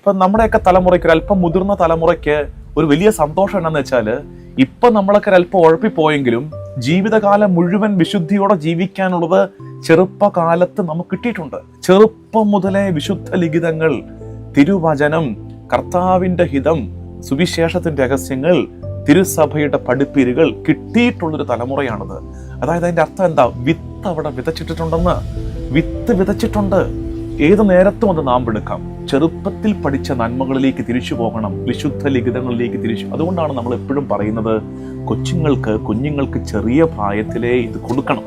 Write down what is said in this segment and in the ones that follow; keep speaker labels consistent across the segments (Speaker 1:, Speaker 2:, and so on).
Speaker 1: ഇപ്പൊ നമ്മുടെയൊക്കെ തലമുറയ്ക്ക് ഒരു അല്പം മുതിർന്ന തലമുറയ്ക്ക് ഒരു വലിയ സന്തോഷം എന്താന്ന് വെച്ചാൽ ഇപ്പൊ നമ്മളൊക്കെ ഒരല്പം ഉഴപ്പിപ്പോയെങ്കിലും ജീവിതകാലം മുഴുവൻ വിശുദ്ധിയോടെ ജീവിക്കാനുള്ളത് ചെറുപ്പകാലത്ത് നമുക്ക് കിട്ടിയിട്ടുണ്ട്. ചെറുപ്പം മുതലേ വിശുദ്ധ ലിഖിതങ്ങൾ തിരുവചനം കർത്താവിന്റെ ഹിതം സുവിശേഷത്തിന്റെ രഹസ്യങ്ങൾ തിരുസഭയുടെ പഠിപ്പീരുകൾ കിട്ടിയിട്ടുള്ളൊരു തലമുറയാണിത്. അതായത് അതിന്റെ അർത്ഥം എന്താ? വിത്ത് അവിടെ വിതച്ചിട്ടിട്ടുണ്ടെന്ന്. വിത്ത് വിതച്ചിട്ടുണ്ട്. ഏത് നേരത്തും അത് നാം എടുക്കാം ചെറുപ്പത്തിൽ പഠിച്ച നന്മകളിലേക്ക് തിരിച്ചു പോകണം വിശുദ്ധ ലിഖിതങ്ങളിലേക്ക് തിരിച്ചു. അതുകൊണ്ടാണ് നമ്മൾ എപ്പോഴും പറയുന്നത് കൊച്ചുങ്ങൾക്ക് കുഞ്ഞുങ്ങൾക്ക് ചെറിയ പ്രായത്തിലേ ഇത് കൊടുക്കണം.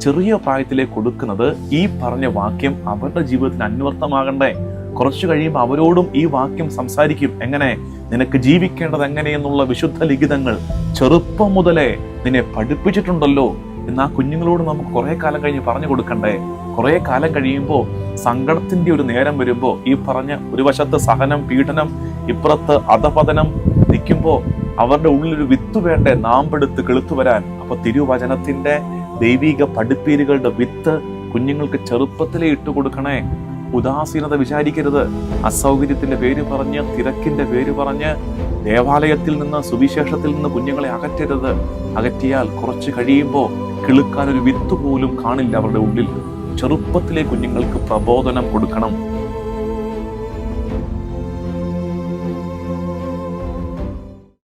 Speaker 1: ചെറിയ പ്രായത്തിലേ കൊടുക്കുന്നത് ഈ പറഞ്ഞ വാക്യം അവരുടെ ജീവിതത്തിന് അന്വർത്ഥമാകണ്ടേ. കുറച്ചു കഴിയുമ്പോൾ അവരോടും ഈ വാക്യം സംസാരിക്കും. എങ്ങനെ? നിനക്ക് ജീവിക്കേണ്ടത് എങ്ങനെയെന്നുള്ള വിശുദ്ധ ലിഖിതങ്ങൾ ചെറുപ്പം മുതലേ നിന്നെ പഠിപ്പിച്ചിട്ടുണ്ടല്ലോ. എന്ന് കുഞ്ഞുങ്ങളോട് നമുക്ക് കുറെ കാലം കഴിഞ്ഞ് പറഞ്ഞു കൊടുക്കണ്ടേ? കുറെ കാലം കഴിയുമ്പോൾ സങ്കടത്തിന്റെ ഒരു നേരം വരുമ്പോൾ ഈ പറഞ്ഞ ഒരു വശത്ത് സഹനം പീഡനം ഇപ്പുറത്ത് അധപതനം നിൽക്കുമ്പോൾ അവരുടെ ഉള്ളിലൊരു വിത്ത് വേണ്ടേ? നാമ്പെടുത്ത് കെളുത്തു വരാൻ. അപ്പൊ തിരുവചനത്തിന്റെ ദൈവിക പഠിപ്പീരുകളുടെ വിത്ത് കുഞ്ഞുങ്ങൾക്ക് ചെറുപ്പത്തിലേ ഇട്ടു കൊടുക്കണേ. ഉദാസീനത വിചാരിക്കരുത്. അസൗകര്യത്തിന്റെ പേര് പറഞ്ഞ് തിരക്കിന്റെ പേര് പറഞ്ഞ് ദേവാലയത്തിൽ നിന്ന് സുവിശേഷത്തിൽ നിന്ന് കുഞ്ഞുങ്ങളെ അകറ്റരുത്. അകറ്റിയാൽ കുറച്ച് കഴിയുമ്പോൾ കിളുക്കാൻ ഒരു വിത്ത് പോലും കാണില്ല അവരുടെ ഉള്ളിൽ. ചെറുപ്പത്തിലെ കുഞ്ഞുങ്ങൾക്ക് പ്രബോധനം കൊടുക്കണം.